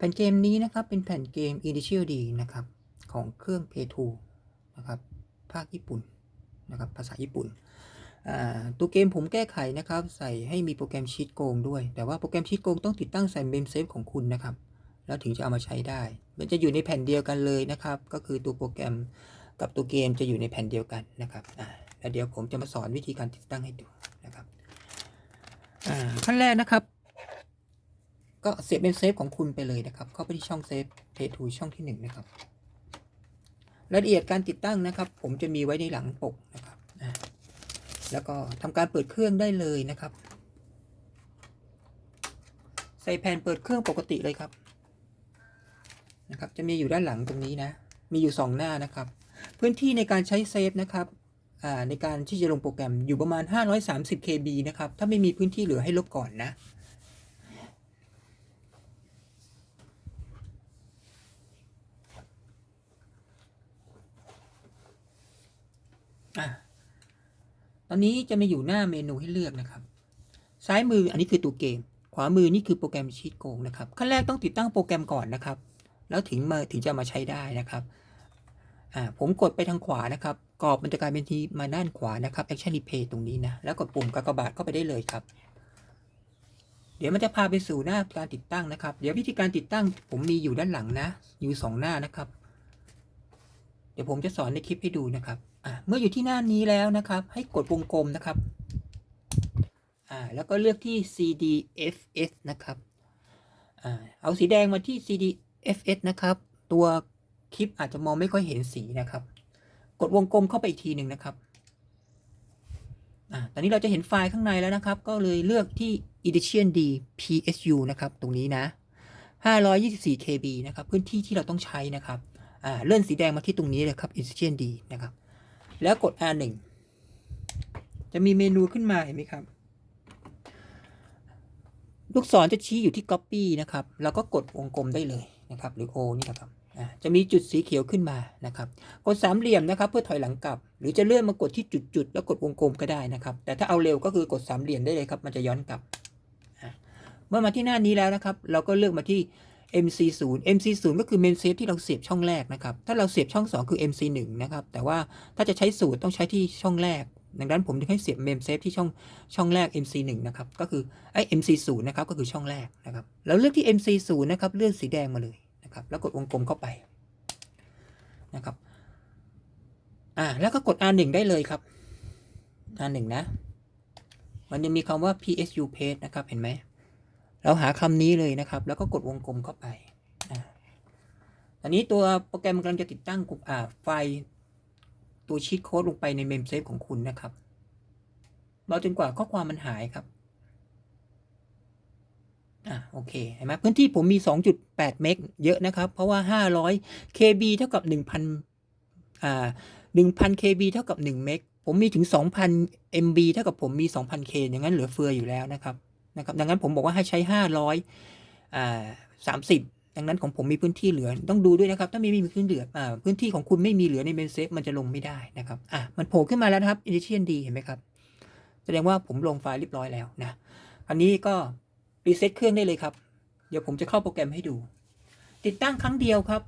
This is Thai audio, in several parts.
แผ่นเกมนี้นะครับเป็นแผ่นเกม Initial D นะครับของเครื่อง p 2นะครับภาคญี่ปุ่นนะครับภาษาญี่ปุ่น ตัวเกมผมแก้ไขนะครับใส่ให้มีโปรแกรมชีตโกงด้วย แต่ว่าโปรแกรมชีตโกงต้องติดตั้งใส่เมมเซฟของคุณนะครับ แล้วถึงจะเอามาใช้ได้ มันจะอยู่ในแผ่นเดียวกันเลยนะครับ ก็คือตัวโปรแกรมกับตัวเกมจะอยู่ในแผ่นเดียวกันนะครับแล้วเดี๋ยวผมจะมาสอนวิธีการติดตั้งให้ดูนะครับขั้นแรกนะครับ ก็เสียบเป็นเซฟของคุณไปเลยนะครับ เข้าไปที่ช่องเซฟเพทูช่องที่หนึ่งนะครับ รายละเอียดการติดตั้งนะครับ ผมจะมีไว้ในหลังปกนะครับแล้วก็ทำการเปิดเครื่องได้เลยนะครับ ใส่แผ่นเปิดเครื่องปกติเลยครับนะครับ จะมีอยู่ด้านหลังตรงนี้นะ มีอยู่ 2 หน้านะครับ พื้นที่ในการใช้เซฟนะครับในการที่จะลงโปรแกรมอยู่ประมาณ 530 KB นะครับ ถ้าไม่มีพื้นที่เหลือให้ลบก่อนนะ อะตอนนี้จะมาอยู่หน้าเมนูให้เลือกนะครับ ซ้ายมืออันนี้คือตัวเกม ขวามือนี่คือโปรแกรมชีตโกงนะครับ ขั้นแรกต้องติดตั้งโปรแกรมก่อนนะครับ แล้วถึงมาถึงจะมาใช้ได้นะครับอ่าผมกดไปทางขวานะครับ กรอบมันจะกลายเป็นทีมาด้านขวานะครับ Action Replay ตรงนี้นะ แล้วกดปุ่มกากบาทเข้าไปได้เลยครับ เดี๋ยวมันจะพาไปสู่หน้าการติดตั้งนะครับ เดี๋ยววิธีการติดตั้ง ผมมีอยู่ด้านหลังนะ อยู่สองหน้านะครับ เดี๋ยวผมจะสอนในคลิปให้ดูนะครับ เมื่ออยู่ที่หน้านี้แล้วนะครับ ให้กดวงกลมนะครับแล้วก็เลือกที่ CDFS นะครับอเอาสีแดงมาที่ CDFS นะครับ ตัวคลิปอาจจะมองไม่ค่อยเห็นสีนะครับ กดวงกลมเข้าไปอีกทีหนึ่งนะครับอตอนนี้เราจะเห็นไฟล์ข้างในแล้วนะครับ ก็เลยเลือกที่ Edition D PSU นะครับ ตรงนี้นะ 524 KB นะครับ พื้นที่ที่เราต้องใช้นะครับเลื่อนสีแดงมาที่ตรงนี้เลยครับ Edition D นะครับ แล้วกด R1 จะมีเมนูขึ้นมาเห็นไหมครับ ลูกศรจะชี้อยู่ที่ Copy นะครับ แล้วก็กดวงกลมได้เลยนะครับ หรือ O นี่นะครับจะมีจุดสีเขียวขึ้นมานะครับ กดสามเหลี่ยมนะครับ เพื่อถอยหลังกลับ หรือจะเลื่อนมากดที่จุดๆแล้วกดวงกลมก็ได้นะครับ แต่ถ้าเอาเร็วก็คือกดสามเหลี่ยมได้เลยครับ มันจะย้อนกลับ เมื่อมาที่หน้านี้แล้วนะครับ เราก็เลือกมาที่ MC0 MC0 ก็คือ main save ที่เราเสียบช่องแรกนะครับ ถ้าเราเสียบช่อง 2 คือ MC1 นะครับ แต่ว่าถ้าจะใช้สูตรต้องใช้ที่ช่องแรก ดังนั้นผมถึงให้เสียบ main save ที่ช่องช่องแรก MC1 นะครับ ก็คือไอ้ MC0 นะครับ ก็คือช่องแรกนะครับ แล้วเลือกที่ MC0 นะครับ เลือกสีแดงมาเลยนะครับ แล้วกดวงกลมเข้าไปนะครับ อ่า แล้วก็กด R1 ได้เลยครับ R1 นะ มันจะมีคำว่า PSU page นะครับ เห็นไหม เราหาคำนี้เลยนะครับ แล้วก็กดวงกลมเข้าไปอันนี้ตัวโปรแกรมกำลังจะติดตั้งกลุ่มอ่าไฟล์ตัวชีตโค้ดลงไปในเมมเซฟของคุณนะครับรอจนกว่าข้อความมันหายครับอ่าโอเคเห็นไหมพื้นที่ผมมี 2.8 เมกเยอะนะครับ เพราะว่า 500 KB เท่ากับ 1,000อ่า1,000 KB เท่ากับ1เมกผมมีถึง 2,000 MB เท่ากับผมมี 2,000 K อย่างนั้นเหลือเฟืออยู่แล้วนะครับ นะครับดังนั้นผมบอกว่าให้ใช้ 500อ่า30 ดังนั้นของผมมีพื้นที่เหลือ ต้องดูด้วยนะครับ ถ้าไม่มีพื้นเหลืออ่าพื้นที่ของคุณไม่มีเหลือในเมนเซฟมันจะลงไม่ได้นะครับอะมันโผล่ขึ้นมาแล้วนะครับ Edition D เห็นไหมครับ แสดงว่าผมลงไฟล์เรียบร้อยแล้วนะอันนี้ก็รีเซ็ตเครื่องได้เลยครับ เดี๋ยวผมจะเข้าโปรแกรมให้ดู ติดตั้งครั้งเดียวครับ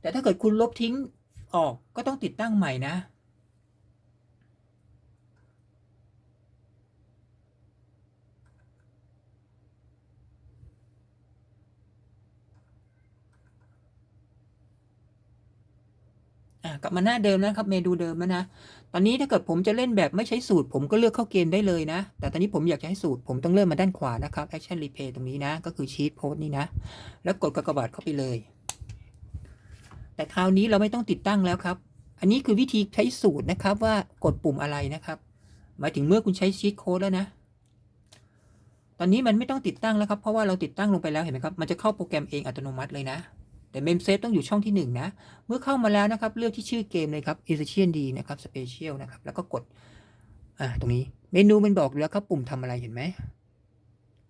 แต่ถ้าเกิดคุณลบทิ้งออกก็ต้องติดตั้งใหม่นะ กลับมาหน้าเดิมนะครับเมนูเดิมแล้วนะ ตอนนี้ถ้าเกิดผมจะเล่นแบบไม่ใช้สูตร ผมก็เลือกเข้าเกมได้เลยนะ แต่ตอนนี้ผมอยากจะให้สูตร ผมต้องเลื่อนมาด้านขวานะครับ Action Replay ตรงนี้นะ ก็คือชีตโพสนี่นะ แล้วกดกากบาทเข้าไปเลย แต่คราวนี้เราไม่ต้องติดตั้งแล้วครับ อันนี้คือวิธีใช้สูตรนะครับว่ากดปุ่มอะไรนะครับหมายถึงเมื่อคุณใช้ชีตโค้ดแล้วนะ ตอนนี้มันไม่ต้องติดตั้งแล้วครับ เพราะว่าเราติดตั้งลงไปแล้วเห็นไหมครับ มันจะเข้าโปรแกรมเองอัตโนมัติเลยนะ แต่เมมเซฟต้องอยู่ช่องที่หนึ่งนะ เมื่อเข้ามาแล้วนะครับ เลือกที่ชื่อเกมเลยครับ Essential D นะครับ Special นะครับ แล้วก็กด อ่า ตรงนี้ เมนูมันบอกแล้วครับปุ่มทำอะไรเห็นไหม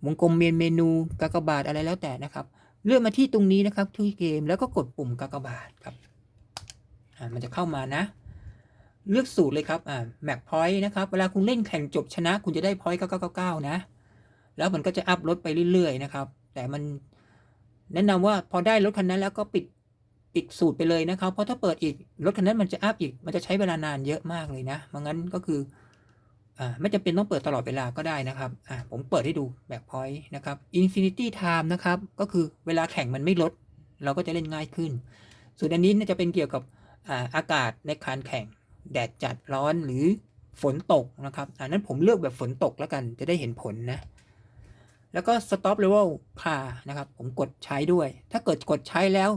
วงกลมเมนเมนูกากบาทอะไรแล้วแต่นะครับ เลือกมาที่ตรงนี้นะครับที่เกม แล้วก็กดปุ่มกากบาทครับ อ่า มันจะเข้ามานะ เลือกสูตรเลยครับ อ่าแม็กพอยต์นะครับ เวลาคุณเล่นแข่งจบชนะ คุณจะได้พอยต์9999นะ แล้วมันก็จะอัพลดไปเรื่อยๆนะครับ แต่มัน แนะนำว่าพอได้รถคันนั้นแล้วก็ปิดปิดสูตรไปเลยนะครับ เพราะถ้าเปิดอีกรถคันนั้นมันจะอัพอีก มันจะใช้เวลานานเยอะมากเลยนะมังั้นก็คืออ่าไม่จำเป็นต้องเปิดตลอดเวลาก็ได้นะครับอ่าผมเปิดให้ดูแบบพอยต์นะครับ Infinity Time นะครับ ก็คือเวลาแข่งมันไม่ลด เราก็จะเล่นง่ายขึ้น ส่วนอันนี้จะเป็นเกี่ยวกับอ่าอากาศในการแข่งแดดจัดร้อนหรือฝนตกนะครับอันนั้นผมเลือกแบบฝนตกแล้วกันจะได้เห็นผลนะ แล้วก็ stop level car นะครับ ผมกดใช้ด้วย ถ้าเกิดกดใช้แล้ว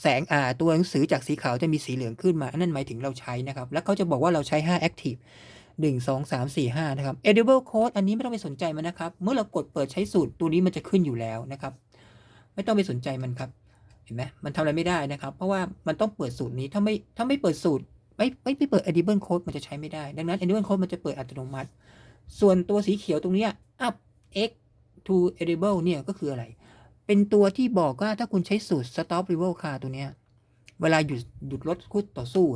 แสงอ่าตัวหนังสือจากสีขาวจะมีสีเหลืองขึ้นมาอันนั้นหมายถึงเราใช้นะครับ แล้วเขาจะบอกว่าเราใช้ 5 active 1 2 3 4 5 นะครับ edible code อันนี้ไม่ต้องไปสนใจมันนะครับ เมื่อเรากดเปิดใช้สูตรตัวนี้มันจะขึ้นอยู่แล้วนะครับ ไม่ต้องไปสนใจมันครับ เห็นไหมมันทำอะไรไม่ได้นะครับ เพราะว่ามันต้องเปิดสูตรนี้ ถ้าไม่ถ้าไม่เปิดสูตรไม่ไม่ไม่เปิด edible code มันจะใช้ไม่ได้ ดังนั้น edible code มันจะเปิดอัตโนมัติ ส่วนตัวสีเขียวตรงเนี้ย up x to edible เนี่ยก็คืออะไร เป็นตัวที่บอกว่าถ้าคุณใช้สูตร stop level car ตัวเนี้ย เวลาหยุดหยุดรถคู่ต่อสู้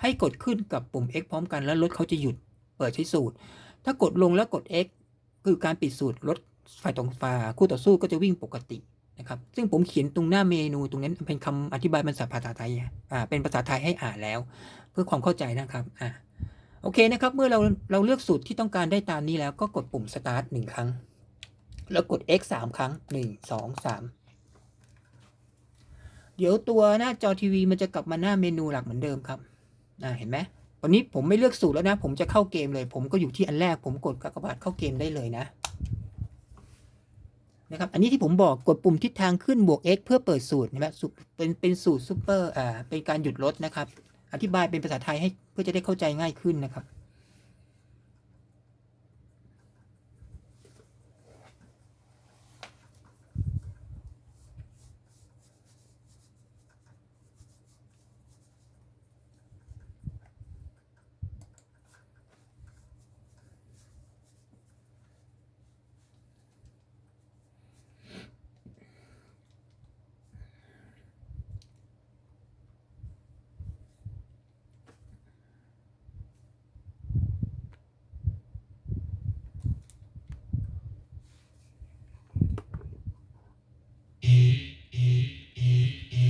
ให้กดขึ้นกับปุ่ม x พร้อมกันแล้วรถเขาจะหยุดเปิดใช้สูตร ถ้ากดลงแล้วกด x คือการปิดสูตรรถฝ่ายตรงฝ่าคู่ต่อสู้ก็จะวิ่งปกตินะครับ ซึ่งผมเขียนตรงหน้าเมนูตรงนั้นเป็นคำอธิบายเป็นภาษาไทยอ่าเป็นภาษาไทยให้อ่านแล้ว เพื่อความเข้าใจนะครับอ่าโอเคนะครับ เมื่อเราเราเลือกสูตรที่ต้องการได้ตามนี้แล้วก็กดปุ่ม start หนึ่งครั้ง แล้วกด x สามครั้งหนึ่งสองสามเดี๋ยวตัวหน้าจอทีวีมันจะกลับมาหน้าเมนูหลักเหมือนเดิมครับอ่าเห็นไหมตอนนี้ผมไม่เลือกสูตรแล้วนะ ผมจะเข้าเกมเลย ผมก็อยู่ที่อันแรก ผมกดกากบาทเข้าเกมได้เลยนะนะครับ อันนี้ที่ผมบอกกดปุ่มทิศทางขึ้นบวก x เพื่อเปิดสูตรเห็นไหมสูตรเป็นเป็นสูตรซูเปอร์อ่าเป็นการหยุดรถนะครับ อธิบายเป็นภาษาไทยให้เพื่อจะได้เข้าใจง่ายขึ้นนะครับ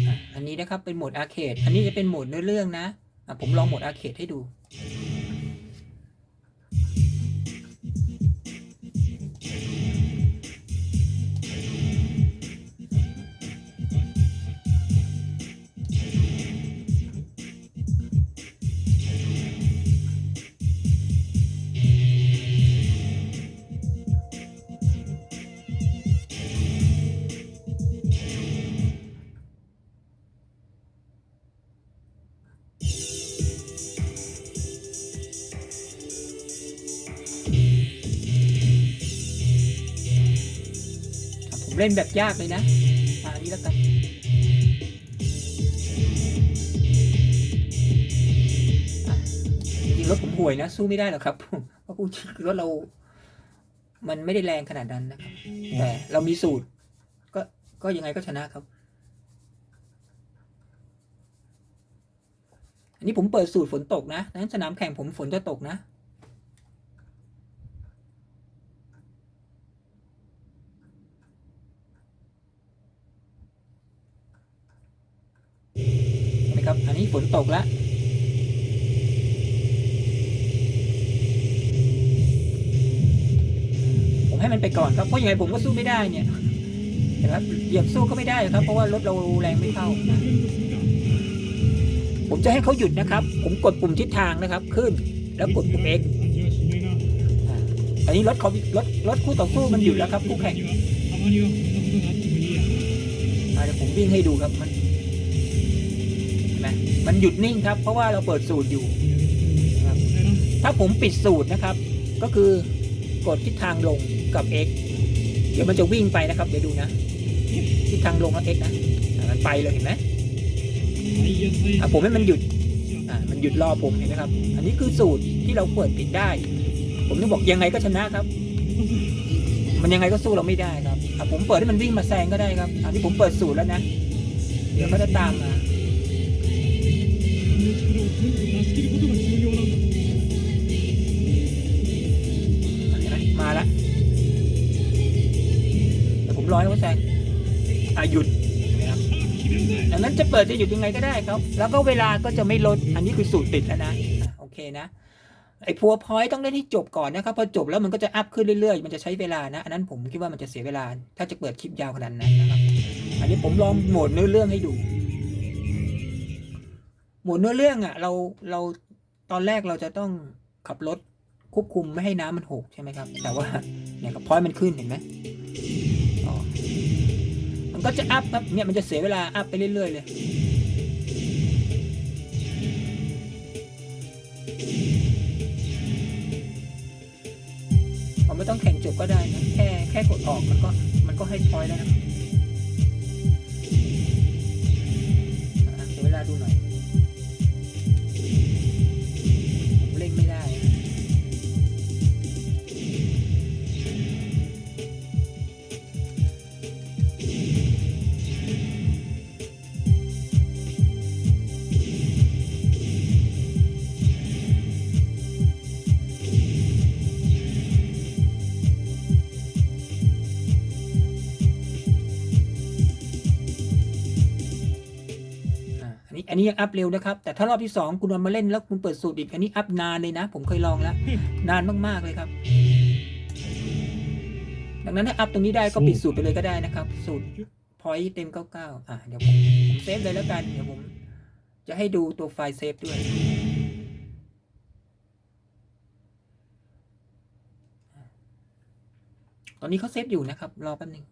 อะอั นนี้นะครับเป็นโหมดอาร์เคดอันนี้จะเป็นโหมดเนื้อเรื่องนะอะผมลองโหมดอาร์เคดให้ดู เล่นแบบยากเลยนะอ่าอันนี้แล้วกันอะจริงๆรถผมห่วยนะ สู้ไม่ได้หรอกครับเพราะพูดจริงคือรถเรา มันไม่ได้แรงขนาดนั้นนะครับแต่เรามีสูตร ก็ก็ยังไงก็ชนะครับ อันนี้ผมเปิดสูตรฝนตกนะดังนั้นสนามแข่งผมฝนจะตกนะ เห็นไหมครับ อั นตกแล้วผมให้มันไปก่อนครับเพราะยังไงผมก็สู้ไม่ได้เนี่ยเห็นไหมครับเหยียบสู้ก็ไม่ได้ครับ เพราะว่ารถเราแรงไม่เข้านะผมจะให้เขาหยุดนะครับ ผมกดปุ่มทิศทางนะครับ ขึ้นแล้วกดปุ่ม X อ่าอันนี้รถเขารถรถคู่ต่อสู้มันหยุดแล้วครับคู่แข่งเดี๋ยวผมวิ่งให้ดูครับมัน มมันหยุดนิ่งครับ เพราะว่าเราเปิดสูตรอยู่นะครับถ้าผมปิดสูตรนะครับ ก็คือกดทิศทางลงกับ x เดี๋ยวมันจะวิ่งไปนะครับ เดี๋ยวดูนะทิศทางลงแล้ว x นะอะมันไปเลยเห็นไหมอะผมให้มันหยุดอ่ามันหยุดรอผมเห็นไหมครับ อันนี้คือสูตรที่เราเปิดปิดได้ ผมต้องบอกยังไงก็ชนะครับ มันยังไงก็สู้เราไม่ได้ครับอะผมเปิดให้มันวิ่งมาแซงก็ได้ครับอันที่ผมเปิดสูตรแล้วนะ เดี๋ยวเขาจะตามมา จะเปิดจะหยุดยังไงก็ได้ครับ แล้วก็เวลาก็จะไม่ลด อันนี้คือสูตรติดแล้วนะโอเคนะไอ้พัวพอยต้องเล่นที่จบก่อนนะครับพอจบแล้วมันก็จะอัพขึ้นเรื่อยๆ มันจะใช้เวลานะ อันนั้นผมคิดว่ามันจะเสียเวลา ถ้าจะเปิดคลิปยาวขนาดนั้นนะครับ อันนี้ผมลองโหมดเนื้อเรื่องให้ดู โหมดเนื้อเรื่องอะ เราเราตอนแรกเราจะต้องขับรถควบคุมไม่ให้น้ำมันหกใช่ไหมครับ แต่ว่าเนี่ยกับพอยมันขึ้นเห็นไหม มันก็จะอัพครับเนี่ยมันจะเสียเวลาอัพไปเรื่อยๆเลยผมไม่ต้องแข่งจบก็ได้นะแค่แค่กดออกมันก็มันก็ให้พอยแล้วนะอะเดี๋ยวเวลาดูหน่อย นนี้อันนี้ยังอัพเร็วนะครับ แต่ถ้ารอบที่สองคุณเอามาเล่นแล้วคุณเปิดสูตรอีก อันนี้อัพนานเลยนะ ผมเคยลองแล้ว นานมากๆเลยครับ ดังนั้นถ้าอัพตรงนี้ได้ก็ปิดสูตรไปเลยก็ได้นะครับ สูตรพอยต์เต็ม 99 อะเดี๋ยวผมผมเซฟเลยแล้วกัน เดี๋ยวผม จะให้ดูตัวไฟล์เซฟด้วยตอนนี้เขาเซฟอยู่นะครับ รอแป๊บหนึง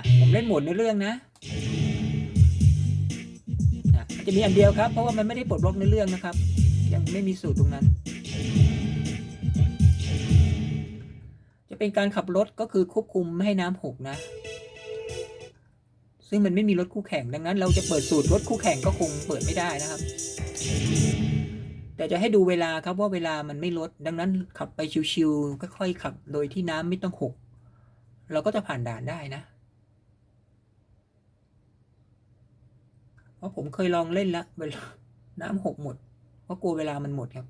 ะผมเล่นหมดในเรื่องนะอะจะมีอันเดียวครับ เพราะว่ามันไม่ได้ปลดล็อกในเรื่องนะครับ ยังไม่มีสูตรตรงนั้น จะเป็นการขับรถก็คือควบคุมไม่ให้น้ำหกนะ ซึ่งมันไม่มีรถคู่แข่งดังนั้น เราจะเปิดสูตรรถคู่แข่งก็คงเปิดไม่ได้นะครับแต่จะให้ดูเวลาครับว่าเวลามันไม่ลด ดังนั้นขับไปชิวๆค่อยๆขับ โดยที่น้ำไม่ต้องหก เราก็จะผ่านด่านได้นะ เพราะผมเคยลองเล่นแล้วเวลาน้ำหกหมด เพราะกลัวเวลามันหมดครับ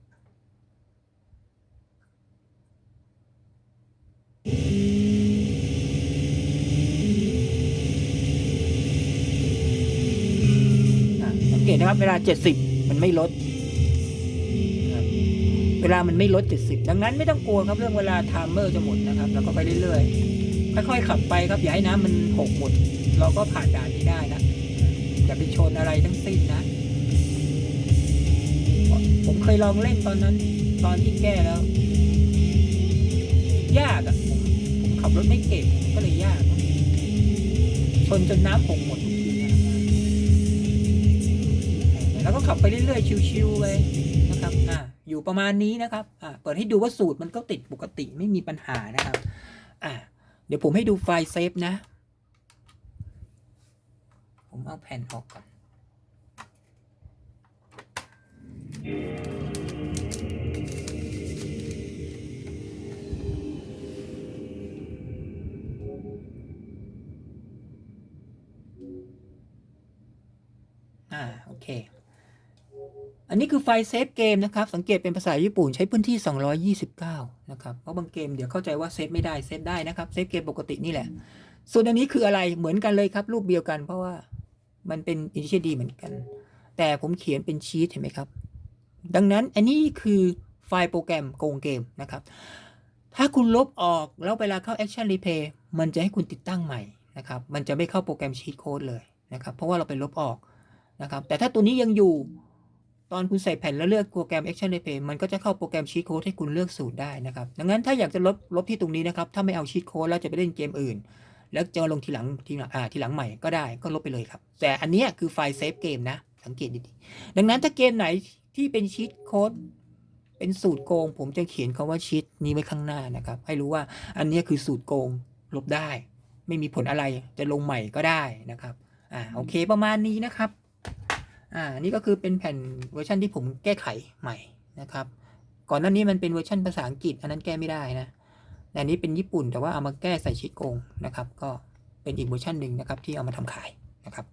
สังเกตนะครับ เวลาเจ็ดสิบมันไม่ลด เวลามันไม่ลดเจ็ดสิบดังนั้นไม่ต้องกลัวครับเรื่องเวลาไทม์เมอร์จะหมดนะครับ แล้วก็ไปเรื่อยๆ ค่อยๆขับไปครับอย่าให้น้ำมันหกหมด เราก็ผ่านด่านนี้ได้นะ อย่าไปชนอะไรทั้งสิ้นนะ ผมเคยลองเล่นตอนนั้น ตอนที่แก้แล้ว ยากอะผมผมขับรถไม่เก่งก็เลยยากชนจนน้ำหกหมดทุกทีนะแล้วก็ขับไปเรื่อยๆชิวๆไปนะครับอ่าอยู่ประมาณนี้นะครับอ่าเปิดให้ดูว่าสูตรมันก็ติดปกติไม่มีปัญหานะครับอ่าเดี๋ยวผมให้ดูไฟล์เซฟนะ ผมเอาแผ่นออกก่อน อ่า โอเค อันนี้คือไฟล์เซฟเกมนะครับ สังเกตเป็นภาษาญี่ปุ่นใช้พื้นที่ 229 นะครับ เพราะบางเกมเดี๋ยวเข้าใจว่าเซฟไม่ได้ เซฟได้นะครับ เซฟเกมปกตินี่แหละส่วนอันนี้คืออะไรเหมือนกันเลยครับ รูปเดียวกันเพราะว่า มันเป็นอินิเชดีเหมือนกัน แต่ผมเขียนเป็นชีตเห็นไหมครับ ดังนั้นอันนี้คือไฟล์โปรแกรมโกงเกมนะครับ ถ้าคุณลบออกแล้วเวลาเข้า Action Replay มันจะให้คุณติดตั้งใหม่นะครับ มันจะไม่เข้าโปรแกรมชีตโค้ดเลยนะครับ เพราะว่าเราไปลบออกนะครับ แต่ถ้าตัวนี้ยังอยู่ ตอนคุณใส่แผ่นแล้วเลือกโปรแกรม Action Replay มันก็จะเข้าโปรแกรมชีตโค้ดให้คุณเลือกสูตรได้นะครับ ดังนั้นถ้าอยากจะลบลบที่ตรงนี้นะครับ ถ้าไม่เอาชีตโค้ดแล้วจะไปเล่นเกมอื่น แล้วจะลงทีหลังทีหลังอ่าทีหลังใหม่ก็ได้ก็ลบไปเลยครับ แต่อันนี้คือไฟล์เซฟเกมนะ สังเกตดีๆดังนั้นถ้าเกมไหนที่เป็นชีตโค้ดเป็นสูตรโกง ผมจะเขียนคาว่าชีตนี้ไว้ข้างหน้านะครับ ให้รู้ว่าอันนี้คือสูตรโกงลบได้ ไม่มีผลอะไรจะลงใหม่ก็ได้นะครับอ่าโอเคประมาณนี้นะครับอ่านี่ก็คือเป็นแผ่นเวอร์ชันที่ผมแก้ไขใหม่นะครับ ก่อนหน้านี้มันเป็นเวอร์ชันภาษาอังกฤษอันนั้นแก้ไม่ได้นะ อันนี้เป็นญี่ปุ่นแต่ว่าเอามาแก้ใส่ชีตโกงนะครับ ก็เป็นอีกเวอร์ชันหนึ่งนะครับที่เอามาทำขายนะครับ